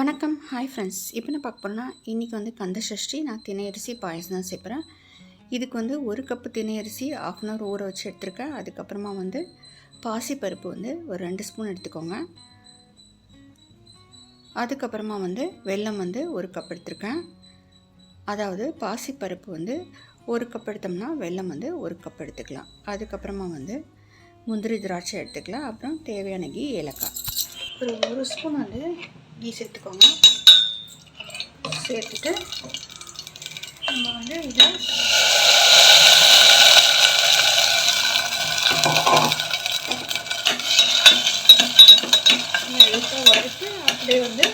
வணக்கம். Hi friends இப்போ நான் பார்க்க போனால் இன்றைக்கி வந்து கந்த சஷ்டி நான் தினையரிசி பாயசம் தான் சேர்ப்பேன் இதுக்கு வந்து ஒரு கப்பு தினையரிசி ஆஃப் அன் ஹவர் ஊற வச்சு எடுத்துருக்கேன். அதுக்கப்புறமா வந்து பாசிப்பருப்பு வந்து ஒரு ரெண்டு ஸ்பூன் எடுத்துக்கோங்க. அதுக்கப்புறமா வந்து வெல்லம் வந்து ஒரு கப் எடுத்திருக்கேன். அதாவது பாசிப்பருப்பு வந்து ஒரு கப் எடுத்தோம்னா வெல்லம் வந்து ஒரு கப் எடுத்துக்கலாம். அதுக்கப்புறமா வந்து முந்திரி திராட்சை எடுத்துக்கலாம். அப்புறம் தேவையான கீ ஏலக்காய். ஒரு ஒரு ஸ்பூன் வந்து கீ சேர்த்துக்கோங்க. சேர்த்துட்டு நம்ம வந்து இதை லைட்டாக வறுத்து அப்படியே வந்து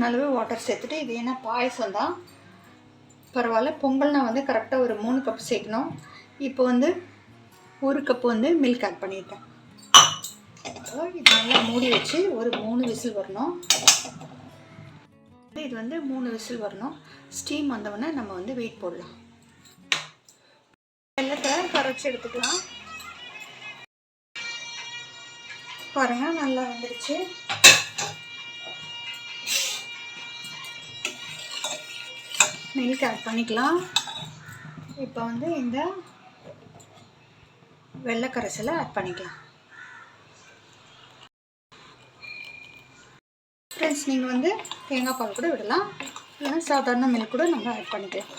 தேவையான அளவு வாட்டர் சேர்த்துட்டு இது என்ன பாயசம் தான். பரவாயில்ல பொங்கல்னால் வந்து கரெக்டாக ஒரு மூணு கப் சேர்க்கணும். இப்போ வந்து ஒரு கப் வந்து மில்க் ஆட் பண்ணியிருக்கேன் இது நல்லா மூடி வச்சு ஒரு மூணு விசில் வரணும். இது வந்து மூணு விசில் வரணும். ஸ்டீம் வந்தவொடனே நம்ம வந்து வெயிட் போடலாம். வெள்ளத்தை கரைச்சி எடுத்துக்கலாம். பாருங்கள் நல்லா வந்துடுச்சு மில்க் ஆட் பண்ணிக்கலாம். இப்போ வந்து இந்த வெள்ளை கரைசலை ஆட் பண்ணிக்கலாம். ஃப்ரெண்ட்ஸ் நீங்கள் வந்து தேங்காய் பால் கூட விடலாம். இல்லைன்னா சாதாரண மில்க் கூட நம்ம ஆட் பண்ணிக்கலாம்.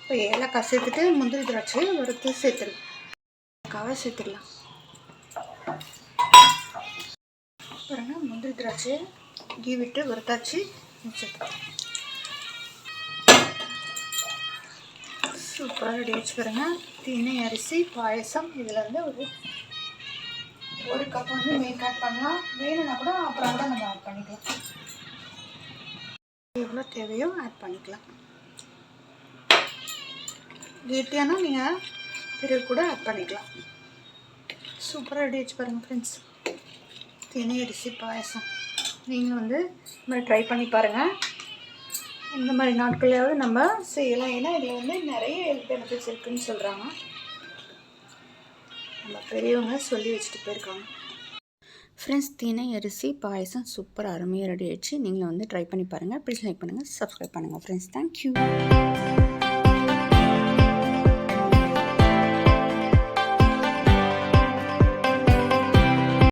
இப்போ ஏலக்காய் சேர்த்துட்டு முந்திரி திராட்சை வறுத்து சேர்த்துருக்காவை சேர்த்துடலாம். பாருங்கள் முந்திரி திராட்சை கீ விட்டு வறுத்தாச்சு. சேர்த்துக்கலாம் சூப்பராக ரெடி வச்சு தினை அரிசி பாயசம். இதில் வந்து ஒரு ஒரு கப் வந்து மேக் ஆட் பண்ணலாம். வேணும்னா கூட அப்புறம் கூட நம்ம ஆட் பண்ணிக்கலாம். எவ்வளோ தேவையோ ஆட் பண்ணிக்கலாம். கெட்டியானா நீங்கள் பிறகு கூட ஆட் பண்ணிக்கலாம். சூப்பராக ரெடி வச்சு பாருங்கள் ஃப்ரெண்ட்ஸ் தினை அரிசி பாயசம். நீங்கள் வந்து இது மாதிரி ட்ரை பண்ணி பாருங்கள் இந்த மாதிரி நாட்களையாவது நம்ம செய்யலாம். ஏன்னா இதில் வந்து நிறைய ஹெல்த் பெனிஃபிட்ஸ் இருக்குதுன்னு சொல்கிறாங்க நம்ம பெரியவங்க சொல்லி வச்சுட்டு போயிருக்காங்க. ஃப்ரெண்ட்ஸ் தினை அரிசி பாயசம் சூப்பர் அருமையாக ரெடி ஆயிடுச்சு. நீங்களும் வந்து ட்ரை பண்ணி பாருங்கள் ப்ளீஸ் லைக் பண்ணுங்கள் சப்ஸ்கிரைப் பண்ணுங்கள் ஃப்ரெண்ட்ஸ் தேங்க்யூ